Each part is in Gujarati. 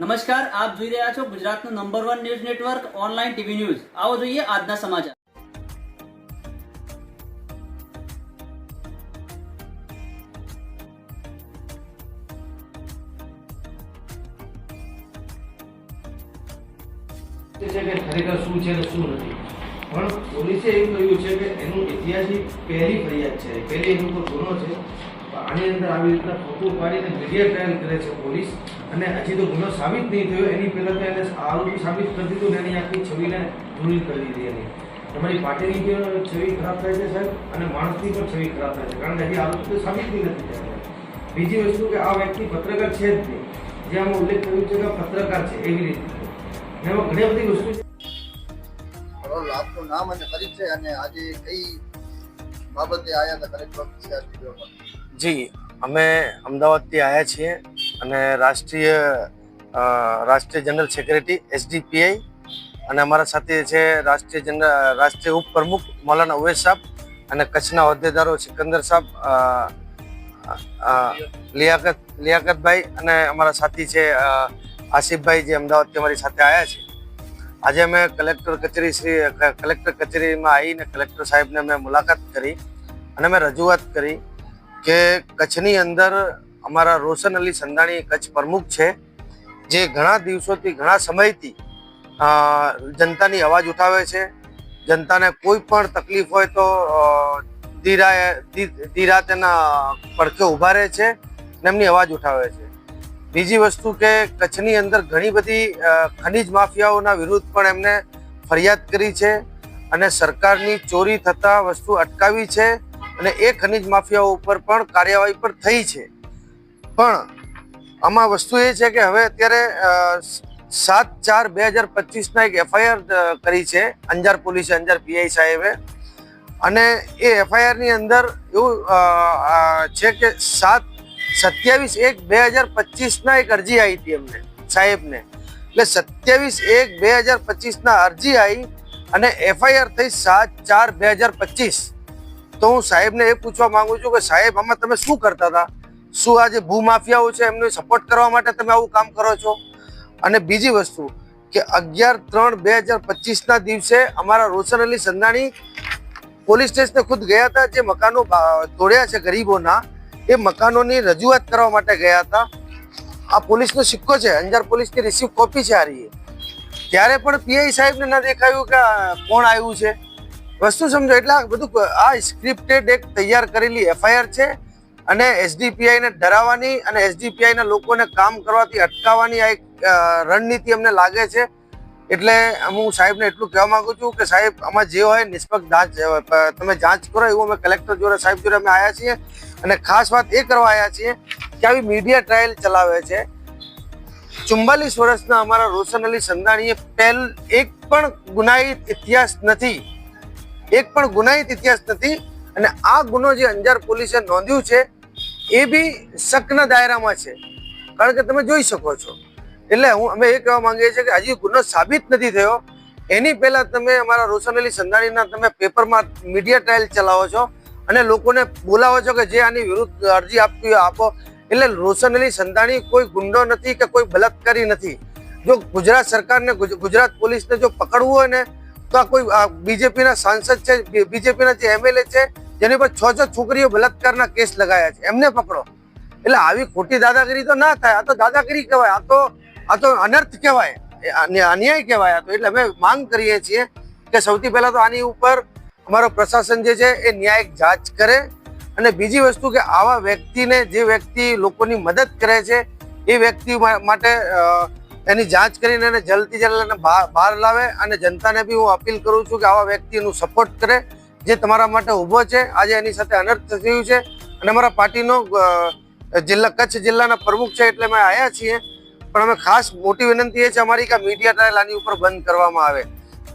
નમસ્કાર, આપ જોઈ રહ્યા છો ગુજરાતનું number one news network online TV news આવો જોઈએ આજના સમાચાર. છે કે ખરેખર શું છે શું નથી. પણ પોલીસે એવું કહ્યું છે કે એનું ઐતિહાસિક પહેલી ફરિયાદ છે. પહેલી એનું ઉપર ગુનો છે. આની અંદર આવી રીતના ફોટો પાડીને મીડિયા ટ્રાયલ કરે છે પોલીસ. અને હજી તો ગુનો સાબિત નહીં થયો. એની પહેલાં તો એને આરોપી સાબિત કરી દીધું ને એની આખી છબીને ધૂળી કરી દીધી એની. તમારી પાર્ટીની પણ છબી ખરાબ થાય છે સાહેબ અને માણસની પણ છબી ખરાબ થાય છે. કારણ કે હજી આરોપી તો સાબિત બી નથી બીજી વસ્તુ કે આ વ્યક્તિ પત્રકાર છે જ નહીં. જે આમાં ઉલ્લેખ કર્યું છે કે પત્રકાર છે એવી રીતે. એમાં ઘણી બધી વસ્તુ આપનું નામ અને પરિચય અને આજે કઈ બાબતે આયા હતા? કલેક્ટર ઓફિસે આ સ્ટુડિયોમાં જી, અમે અમદાવાદથી આવ્યા છીએ અને રાષ્ટ્રીય રાષ્ટ્રીય જનરલ સેક્રેટરી એસડીપીઆઈ અને અમારા સાથે છે રાષ્ટ્રીય જનરલ, રાષ્ટ્રીય ઉપપ્રમુખ મૌલાના ઉવેશ સાહેબ અને કચ્છના હોદ્દેદારો સિકંદર સાહેબ લિયાકત, લિયાકતભાઈ અને અમારા સાથી છે આસિફભાઈ જે અમદાવાદથી અમારી સાથે આવ્યા છે. આજે અમે કલેક્ટર કચેરી શ્રી કલેક્ટર કચેરીમાં આવીને કલેક્ટર સાહેબને અમે મુલાકાત કરી અને અમે રજૂઆત કરી કે કચ્છની અંદર અમારા રોશન અલી સંધાણી કચ્છ પ્રમુખ છે, જે ઘણા દિવસોથી, ઘણા સમયથી જનતાની અવાજ ઉઠાવે છે. જનતાને કોઈ પણ તકલીફ હોય તો ધીરા તેના પડખે ઊભા રહે છે અને એમની અવાજ ઉઠાવે છે. બીજી વસ્તુ કે કચ્છની અંદર ઘણી બધી ખનીજ માફિયાઓના વિરુદ્ધ પણ એમને ફરિયાદ કરી છે અને સરકારની ચોરી થતા વસ્તુ અટકાવી છે. અને એ ખનીજ માફિયાઓ ઉપર પણ કાર્યવાહી પર થઈ છે. પણ આમાં વસ્તુ એ છે કે હવે અત્યારે સાત ચાર બે હજાર પચીસના એક એફઆઈઆર કરી છે અંજાર પોલીસે, અંજાર પીઆઈ સાહેબે. અને એ એફઆઈઆરની અંદર એવું છે કે સાત સત્યાવીસ એક બે હજાર પચીસના એક અરજી આવી હતી એમને, સાહેબને. એટલે સત્યાવીસ એક બે હજાર પચીસના અરજી આવી અને એફઆઈઆર થઈ સાત ચાર બે હજાર પચીસ. તો હું સાહેબને એ પૂછવા માંગુ છું કે સાહેબ, આમાં તમે શું કરતા હતા? શું આ જે ભૂમાફિયાઓ છે એમને સપોર્ટ કરવા માટે તમે આવું કામ કરો છો? અને બીજી વસ્તુ કે અગિયાર ત્રણ બે હજાર પચીસના દિવસે અમારા રોશન અલી સંધાણી પોલીસ સ્ટેશને ખુદ ગયા હતા, જે મકાનો તોડ્યા છે ગરીબોના, એ મકાનોની રજૂઆત કરવા માટે ગયા હતા. આ પોલીસનો સિક્કો છે, અંજાર પોલીસની રિસીવ કોપી છે આ રહી ત્યારે પણ પીઆઈ સાહેબને ન દેખાયું કે કોણ આવ્યું છે. વસ્તુ સમજો, એટલે આ બધું આ સ્ક્રિપ્ટેડ એક તૈયાર કરેલી એફઆઈઆર છે અને એસડીપીઆઈને ડરાવવાની અને એસડીપીઆઈના લોકોને કામ કરવાથી અટકાવવાની આ એક રણનીતિ અમને લાગે છે. એટલે હું સાહેબને એટલું કહેવા માંગુ છું કે સાહેબ, આમાં જે હોય નિષ્પક્ષ જાંચ તમે જાંચ કરો એવું અમે કલેક્ટર જોડે, સાહેબ જોડે અમે આવ્યા છીએ. અને ખાસ વાત એ કરવા આવ્યા છીએ કે આવી મીડિયા ટ્રાયલ ચલાવે છે. ચુમ્બાલીસ વર્ષના અમારા રોશન અલી સંધાણીએ પહેલ એક પણ ગુનાહિત ઇતિહાસ નથી એક પણ ગુનાહિત ઇતિહાસ નથી. અને આ ગુનો જે અંજાર પોલીસે નોંધ્યું છે, એ બી શકના દાયરામાં છે. કારણ કે તમે જોઈ શકો છો. એટલે હું, અમે એ કહેવા માંગીએ છીએ કે હજી ગુનો સાબિત નથી થયો. એની પહેલાં તમે અમારા રોશન અલી સંધાણીના તમે પેપરમાં મીડિયા ટ્રાયલ ચલાવો છો અને લોકોને બોલાવો છો કે જે આની વિરુદ્ધ અરજી આપવી આપો. એટલે રોશન અલી સંધાણી કોઈ ગુંડો નથી કે કોઈ બલાત્કારી નથી. જો ગુજરાત સરકારને ગુજરાત પોલીસને જો પકડવું હોય ને તો આ કોઈ બીજેપીના સાંસદ છે બીજેપીના જે એમએલએ છે, જેની પર છ છ છોકરીઓ બલાત્કારના કેસ લગાયા છે. એમને પકડો. એટલે આવી ખોટી દાદાગીરી તો ના થાય. આ તો દાદાગીરી કહેવાય. આ તો આ તો અનર્થ કહેવાય. અન્યાય કહેવાય તો. એટલે અમે માંગ કરીએ છીએ કે સૌથી પહેલાં તો આની ઉપર અમારો પ્રશાસન જે છે એ ન્યાયિક જાંચ કરે અને બીજી વસ્તુ કે આવા વ્યક્તિને જે વ્યક્તિ લોકોની મદદ કરે છે, એ વ્યક્તિ માટે એની જાંચ કરીને એને જલ્દી જલ્દ બહાર લાવે અને જનતાને બી હું અપીલ કરું છું કે આવા વ્યક્તિનું સપોર્ટ કરે, જે તમારા માટે ઊભો છે. આજે એની સાથે અનર્થ થયું છે અને અમારા પાર્ટીનો જિલ્લા કચ્છ જિલ્લાના પ્રમુખ છે એટલે અમે આવ્યા છીએ. પણ અમે ખાસ મોટી વિનંતી એ છે અમારી કે મીડિયા ટ્રાયલ આની ઉપર બંધ કરવામાં આવે.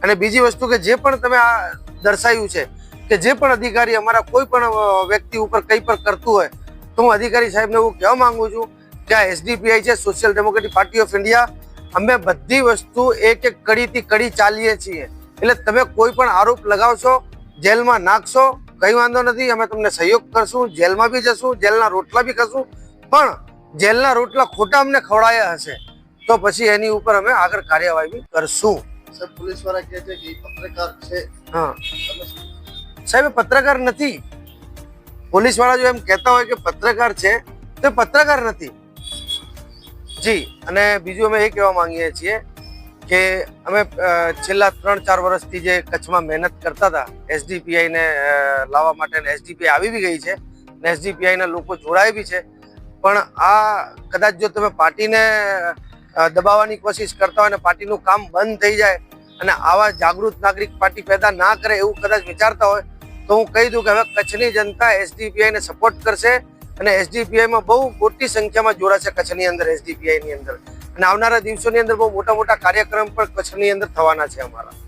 અને બીજી વસ્તુ કે જે પણ તમે આ દર્શાવ્યું છે કે જે પણ અધિકારી અમારા કોઈ પણ વ્યક્તિ ઉપર કંઈ પણ કરતું હોય, તો હું અધિકારી સાહેબને એવું કહેવા માંગુ છું આ એસડીપીઆઈ છે social democratic party of India અમે બધી વસ્તુ એક એક કડીથી કડી ચાલીએ છીએ. એટલે તમે કોઈ પણ આરોપ લગાવશો જેલમાં નાખશો કંઈ વાંધો નથી અમે તમને સહયોગ કરશું જેલમાં બી જશું જેલના રોટલા બી કરશું પણ જેલના રોટલા ખોટા અમને ખવડાયા હશે. તો પછી એની ઉપર અમે આગળ કાર્યવાહી બી કરશું. સાહેબ પોલીસવાળા કહે છે કે પત્રકાર છે. હા. સાહેબ પત્રકાર નથી. પોલીસવાળા જો એમ કહેતા હોય કે પત્રકાર છે તો પત્રકાર નથી. જી, અને બીજું અમે એ કહેવા માંગીએ છીએ કે અમે છેલ્લા ત્રણ ચાર વર્ષથી જે કચ્છમાં મહેનત કરતા હતા, એસડીપીઆઈને લાવવા માટે એસડીપીઆઈ આવી બી ગઈ છે ને એસડીપીઆઈના લોકો જોડાય બી છે. પણ આ કદાચ જો તમે પાર્ટીને દબાવવાની કોશિશ કરતા હોય ને પાર્ટીનું કામ બંધ થઈ જાય અને આવા જાગૃત નાગરિક પાર્ટી પેદા ના કરે એવું કદાચ વિચારતા હોય, તો હું કહી દઉં કે હવે કચ્છની જનતા એસડીપીઆઈને સપોર્ટ કરશે અને એસડીપીઆઈમાં બહુ મોટી સંખ્યામાં જોડાશે કચ્છની અંદર એસડીપીઆઈની અંદર. અને આવનારા દિવસોની અંદર બહુ મોટા મોટા કાર્યક્રમ પણ કચ્છની અંદર થવાના છે અમારા.